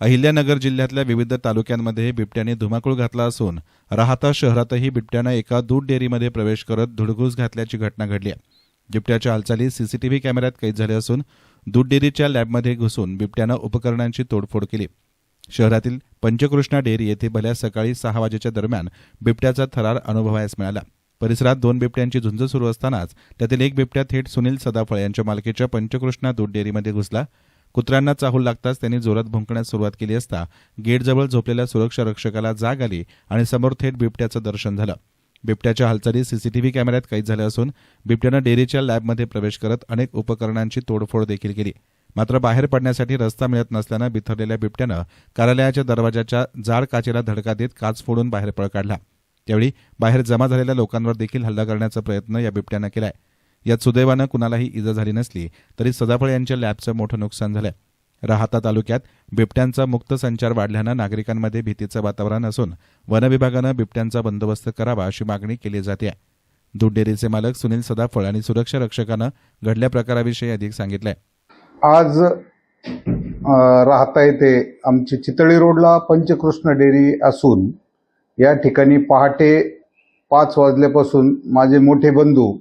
अहिल्यानगर जिल्ह्यातल्या विविध तालुक्यांमध्ये बिबट्याने धुमाकूळ घातला असून राहता शहरातही बिबट्यानं एका दूध डेअरीमध्ये प्रवेश करत धुडघूस घातल्याची घटना घडली आहे. बिबट्याच्या हालचाली सीसीटीव्ही कॅमेऱ्यात कैद झाल्या असून दूध डेअरीच्या लॅबमध्ये घुसून बिबट्यानं उपकरणांची तोडफोड केली. शहरातील पंचकृष्णा डेअरी येथे भल्या सकाळी सहा वाजेच्या दरम्यान बिबट्याचा थरार अनुभवायस मिळाला. परिसरात दोन बिबट्यांची झुंज सुरू असतानाच त्यातील एक बिबट्या थेट सुनील सदाफळ यांच्या मालकीच्या पंचकृष्णा दूध डेअरीमध्ये घुसला. कुत्र्यांना चाहूल लागताच त्यांनी जोरात भुंकण्यास सुरुवात केली असता गेटजवळ झोपलेल्या सुरक्षा रक्षकाला जाग आली आणि समोर थेट बिबट्याचं दर्शन झालं. बिबट्याच्या हालचाली सीसीटीव्ही कॅमेऱ्यात कैद झाल्या असून बिबट्यानं डेअरीच्या लॅबमध्ये प्रवेश करत अनेक उपकरणांची तोडफोड देखील केली. मात्र बाहेर पडण्यासाठी रस्ता मिळत नसल्यानं बिथरलेल्या बिबट्यानं कार्यालयाच्या दरवाजाच्या जाड काचेला धडका देत काच फोडून बाहेर पळ काढला. त्यावेळी बाहेर जमा झालेल्या लोकांवर देखील हल्ला करण्याचा प्रयत्न या बिबट्यानं केलाय. यात सुदैवानं कुणालाही इजा झाली नसली तरी सदाफळ यांच्या लॅबचं मोठं नुकसान झालं राहता तालुक्यात बिबट्यांचा मुक्त संचार वाढल्यानं नागरिकांमध्ये भीतीचं वातावरण असून वनविभागानं बिबट्यांचा बंदोबस्त करावा अशी मागणी केली जाते दूध डेअरीचे मालक सुनील सदाफळ आणि सुरक्षा रक्षकानं घडल्या प्रकाराविषयी अधिक सांगितलंय. आज राहता येते आमची चितळी रोडला पंचकृष्ण डेअरी असून या ठिकाणी पहाटे पाच वाजल्यापासून माझे मोठे बंधू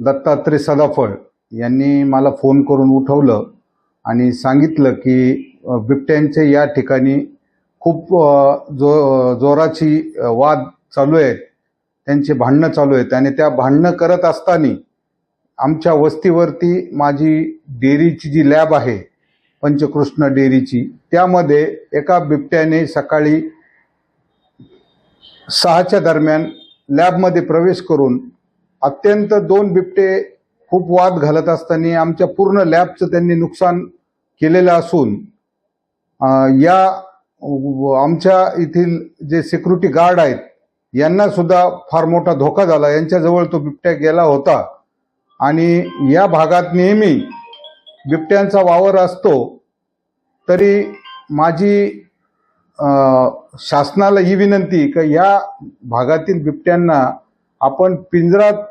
दत्तात्रय सदाफळ यांनी मला फोन करून उठवलं आणि सांगितलं की बिबट्यांचे या ठिकाणी खूप जो जोराची वाद चालू आहेत त्यांचे भांडणं चालू आहेत आणि त्या भांडणं करत असताना आमच्या वस्तीवरती माझी डेअरीची जी लॅब आहे पंचकृष्ण डेअरीची त्यामध्ये एका बिबट्याने सकाळी सहाच्या दरम्यान लॅबमध्ये प्रवेश करून अत्यंत दोन बिबटे खूप वाद घालत असताना आमच्या पूर्ण लॅबचं त्यांनी नुकसान केलेलं असून या आमच्या येथील जे सिक्युरिटी गार्ड आहेत यांना सुद्धा फार मोठा धोका झाला. यांच्याजवळ तो बिबट्या गेला होता. आणि या भागात नेहमी बिबट्यांचा वावर असतो तरी माझी शासनाला ही विनंती की या भागातील बिबट्यांना आपण पिंजरात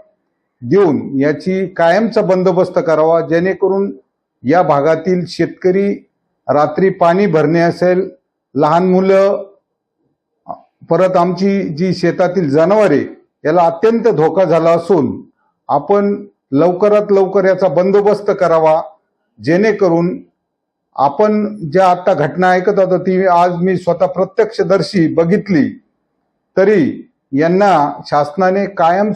देऊन याची कायमचा बंदोबस्त करावा जेणेकरून या भागातील शेतकरी रात्री पाणी भरणे असेल लहान मुलं परत आमची जी शेतातील जनावरे याला अत्यंत धोका झाला असून आपण लवकरात लवकर याचा बंदोबस्त करावा जेणेकरून आपण ज्या आता घटना ऐकत होतो ती आज मी स्वतः प्रत्यक्षदर्शी बघितली तरी यांना शासनाने कायम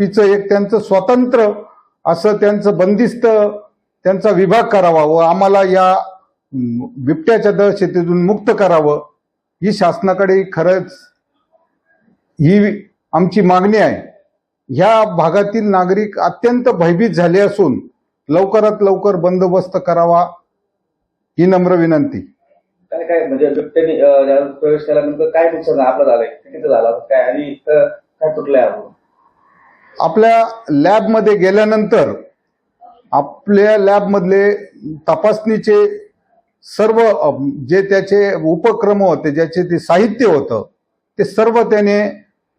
तिचं एक त्यांचं स्वतंत्र असं त्यांचं बंदिस्त त्यांचा विभाग करावा व आम्हाला या बिबट्याच्या दहशतीतून मुक्त करावं ही शासनाकडे खरंच ही आमची मागणी आहे. ह्या भागातील नागरिक अत्यंत भयभीत झाले असून लवकरात लवकर बंदोबस्त करावा ही नम्र विनंती. काय काय म्हणजे बिबट्याने प्रवेश केल्यानंतर काय नुकसान आपलं झालंय. किती झालं? काय आणि काय तुटलंय आपण? आपल्या लॅबमध्ये गेल्यानंतर आपल्या लॅबमधले तपासणीचे सर्व जे त्याचे उपक्रम होते ज्याचे ते साहित्य होतं ते सर्व त्याने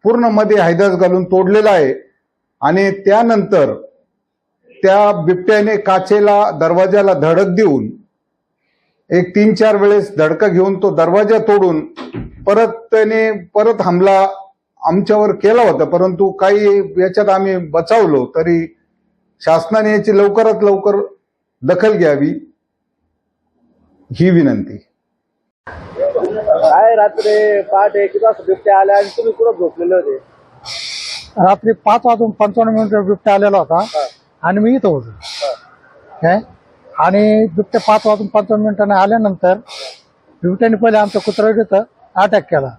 पूर्णमध्ये हैदास घालून तोडलेलं आहे. आणि त्यानंतर त्या बिबट्याने काचेला दरवाजाला धडक देऊन एक तीन चार वेळेस धडका घेऊन तो दरवाजा तोडून परत त्याने परत हमला आमच्यावर केला होता परंतु काही याच्यात आम्ही बचावलो तरी शासनाने याची लवकरात लवकर दखल घ्यावी ही विनंती. काय रात्री पहाटे किती वाजता बिबट्या आल्या आणि तुम्ही कुठं झोपलेले होते? रात्री पाच वाजून पंचावन्न मिनिटं बिबट्या आलेला होता आणि मी इथं होतो. काय आणि बिबट्या पाच वाजून पंचावन्न मिनिटांनी आल्यानंतर बिबट्याने पहिले आमच्या कुत्र्यावर इथं अटॅक केला.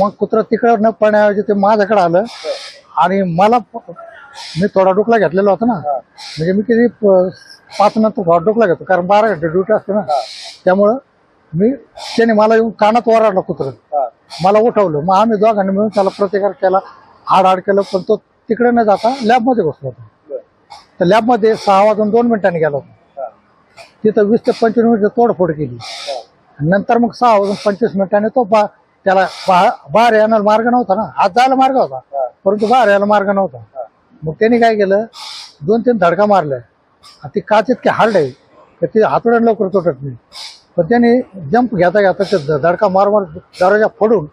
मग कुत्रं तिकडं न पडण्याऐवजी ते माझ्याकडे आलं. आणि मला प- मी थोडा डोकला घेतलेला होता ना. म्हणजे मी किती प- पाच नंतर थोडा डोकला घेतो. कारण बारा घंटे ड्युटी असते ना. त्यामुळं मी त्याने मला येऊन कानात ओरडला कुत्रं. मला उठवलं. मग आम्ही दोघांनी मिळून त्याला प्रतिकार केला. हाड हाड केलं पण तो तिकडे न जाता लॅबमध्ये बसला होता. तर लॅबमध्ये सहा वाजून दोन मिनिटांनी गेला होता. तिथं वीस ते पंचवीस मिनिटं तोडफोड केली. नंतर मग सहा वाजून पंचवीस मिनिटांनी तो बा त्याला बा- बाहेर येण्याला मार्ग नव्हता ना. आत जायला मार्ग होता. परंतु बाहेर यायला मार्ग नव्हता. मग त्यांनी काय केलं? दोन तीन धडका मारल्या. आणि ती काच इतकी हार्ड आहे तर ती हातोड्यानं लवकर तुटत नाही. पण त्याने जंप घेता घेता ते ध- धडका मार मार दरवाजा फोडून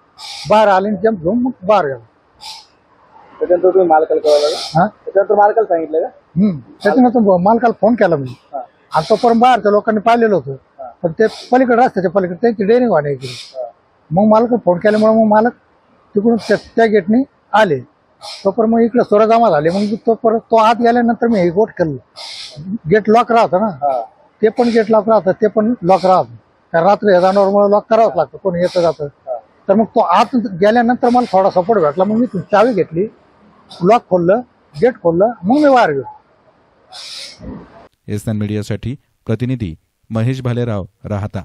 बाहेर आले आणि जंप घेऊन मग बाहेर गेला. त्याच्यानंतर तुम्ही मालकाला कळवलं का? हा? त्याच्यानंतर मालकाला सांगितलं का? हम्म. त्याच्यानंतर मालकाला फोन केला मी. आणि तोपर्यंत बाहेरच्या लोकांनी पाहिलेलं होतं. पण ते पलीकडे रस्त्याच्या पलीकडे त्यांची डेअरिंग वाढ इकडे मग मालक फोन केल्यामुळे मग मालक तिकडून त्या त्या गेटने आले. तोपर्यंत मग इकडे सोरा जमा झाले. मग तो परत तो आत गेल्यानंतर मी हे गोट केलं. गेट लॉक राहतं ना. हा. ते पण गेट लॉक राहतं ते पण लॉक राहतं. कारण रात्री जाणवर लॉक करावंच लागतं. कोणी येतं जातं. तर मग तो आत गेल्यानंतर मला थोडा सपोर्ट भेटला. मग मी ती चावी घेतली. लॉक खोललं गेट खोललं मग मी बाहेर गेलो. एसनान मीडियासाठी प्रतिनिधी महेश भालेराव राहता.